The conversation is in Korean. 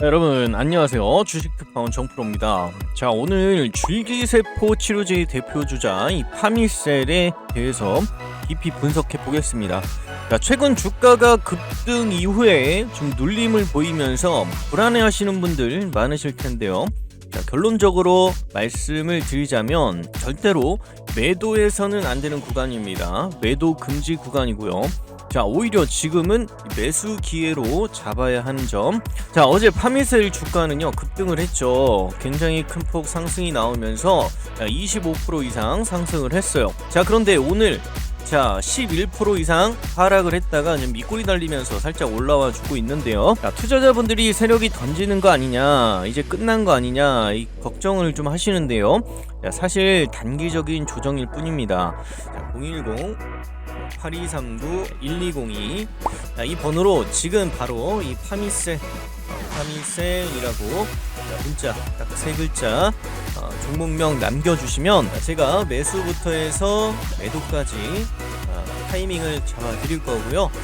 네, 여러분 안녕하세요. 주식 특파원 정프로입니다. 자 오늘 줄기세포 치료제의 대표주자 이 파미셀에 대해서 깊이 분석해 보겠습니다. 자, 최근 주가가 급등 이후에 좀 눌림을 보이면서 불안해하시는 분들 많으실 텐데요 자, 결론적으로 말씀을 드리자면 절대로 매도해서는 안 되는 구간입니다 매도 금지 구간이고요 자 오히려 지금은 매수 기회로 잡아야 하는 점. 자 어제 파미셀 주가는요 급등을 했죠. 굉장히 큰 폭 상승이 나오면서 25% 이상 상승을 했어요. 자 그런데 오늘 자 11% 이상 하락을 했다가 그냥 밑꼬리 달리면서 살짝 올라와 주고 있는데요. 자, 투자자분들이 세력이 던지는 거 아니냐, 이제 끝난 거 아니냐 이 걱정을 좀 하시는데요. 자, 사실 단기적인 조정일 뿐입니다. 자, 010 8239-1202. 자, 이 번호로 지금 바로 이 파미셀, 어, 파미셀이라고 자, 문자 딱 세 글자 어, 종목명 남겨주시면 제가 매수부터 해서 매도까지 어, 타이밍을 잡아드릴 거고요.